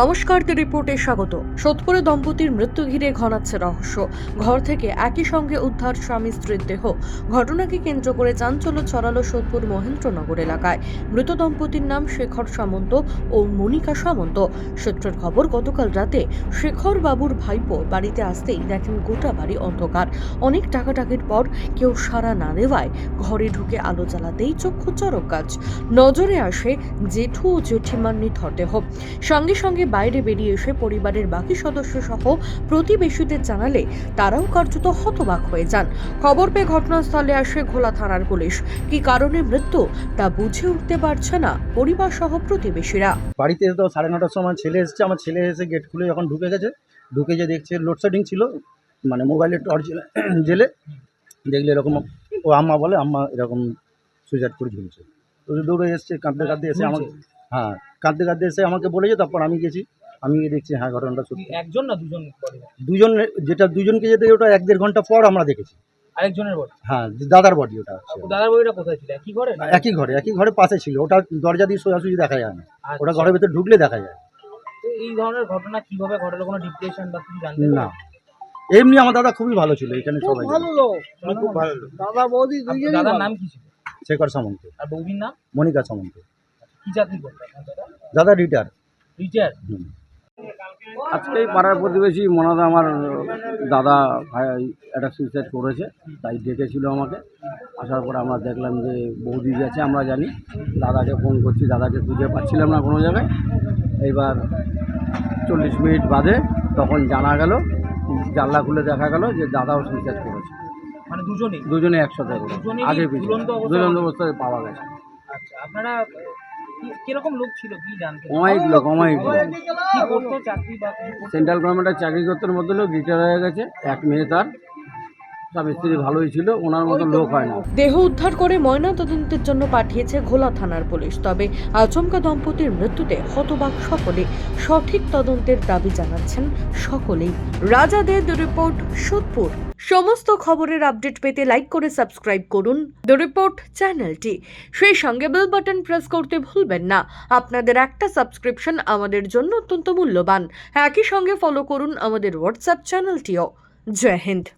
নমস্কার দি রিপোর্টে স্বাগত। সোদপুরে দম্পতির মৃত্যু ঘিরে ঘনাচ্ছে রহস্য। ঘর থেকে একই সঙ্গে উদ্ধার স্বামী, স্ত্রীর দেহ। ঘটনাকে কেন্দ্র করে চাঞ্চল্য ছড়ালো সোদপুর মহেন্দ্রনগর এলাকায়। মৃত দম্পতির নাম শেখর সামন্ত ও মনিকা সামন্ত। সূত্রের খবর, গতকাল রাতে শেখর বাবুর ভাইপো বাড়িতে আসতেই দেখেন গোটা বাড়ি অন্ধকার। অনেক টাকাটাকির পর কেউ সাড়া না দেওয়ায় ঘরে ঢুকে আলো জ্বালাতেই চক্ষু চরক কাজ। নজরে আসে জেঠু ও জেঠিমার নিথর দেহ। সঙ্গে সঙ্গে বাইরে বেরিয়ে এসে পরিবারের বাকি সদস্য সহ প্রতিবেশীদের জানালে তারাও কার্যত হতবাক হয়ে যান। খবর পেয়ে ঘটনাস্থলে আসে ঘোলা থানার পুলিশ। কি কারণে মৃত্যু তা বুঝে উঠতে পারছে না পরিবার সহ প্রতিবেশীরা। বাড়িতে তো সাড়ে নটার সময় ছেলে এসেছে। আমার ছেলে এসে গেট খুলে যখন ঢুকে গেছে ঢুকে যে দেখছে লোডশেডিং ছিল মানে মোবাইলের টর্চ জেলে দেখলে এরকম ও আম্মা বলে আম্মা এরকম সুইসাইড করে ঝুলছে। তো দৌড়ে এসছে কাঁদতে কাঁদতে এসে আমাকে হ্যাঁ কাঁদতে কাঁদতে এসে আমাকে বলেছে তারপর আমি গেছি। আমি গিয়ে দেখছি হ্যাঁ ঘটনাটা সত্যি। একজন না দুজন বডি দুজন যেটা দুজনকে যেতে ওটা এক দেড় ঘণ্টা পর আমরা দেখেছি। আরেকজনের বডি? হ্যাঁ দাদার বডি ওটা দাদার বডিটা কোথায় ছিল? একই ঘরে একই ঘরে একই ঘরে পাশে ছিল। ওটা দরজা দিয়ে সোজাসুজি দেখা যায় না। আচ্ছা। ওটা ঘরের ভেতর ঢুকলে দেখা যায়। তো এই ধরনের ঘটনা কীভাবে ঘটলো? কোনো ডিপ্রেশন বা কিছু জানতে না। এমনি আমার দাদা খুবই ভালো ছিল এখানে সবাই। লোক। খুব ভালো লোক। দাদা বৌদি দাদার নাম কি ছিল? শেখর সামন্ত। আর বৌদির নাম? মনিকা সামন্ত। কি আপনার দাদা দাদা রিটায়ার। রিটায়ার? আজকে এই পাড়ার প্রতিবেশী মনাদা আমার দাদা ভাই একটা সুইসাইড করেছে তাই ডেকেছিল আমাকে। আসার পরে আমরা দেখলাম যে বৌদি গেছে আমরা জানি। দাদাকে ফোন করছি দাদাকে খুঁজে পাচ্ছিলাম না কোনো জায়গায়। এইবার চল্লিশ মিনিট বাদে তখন জানা গেল জানলা খুলে দেখা গেল যে দাদাও সুইসাইড করেছে। মানে দুজনেই? দুজনে একসাথে। আগে পিছনে। ঝুলন্ত অবস্থায়- পাওয়া গেছে। আচ্ছা আপনারা কীরকম লোক ছিল কি জানতে অমায়িক লোক অমায়িক লোক। কি করতো চাকরি বা? সেন্ট্রাল গভর্নমেন্টের চাকরি করতে মধ্যে লোক রিটায়ার হয়ে গেছে। এক মেয়ে তার দেহ উদ্ধার করে ময়না তদন্তের জন্য পাঠিয়েছে ঘোলা থানার পুলিশ, তবে আচমকা দম্পতির মৃত্যুতে হতবাক সকলে। সঠিক তদন্তের দাবি জানাচ্ছেন সকলেই। রাজাদের রিপোর্ট, সোদপুর। সমস্ত খবরের আপডেট পেতে লাইক করে সাবস্ক্রাইব করুন দ্য রিপোর্ট, চ্যানেলটি। সেই সঙ্গে বেল বাটন প্রেস করতে ভুলবেন না। আপনাদের একটা সাবস্ক্রিপশন আমাদের জন্য অত্যন্ত মূল্যবান। একই সঙ্গে ফলো করুন আমাদের হোয়াটসঅ্যাপ চ্যানেলটিও। জয় হিন্দ।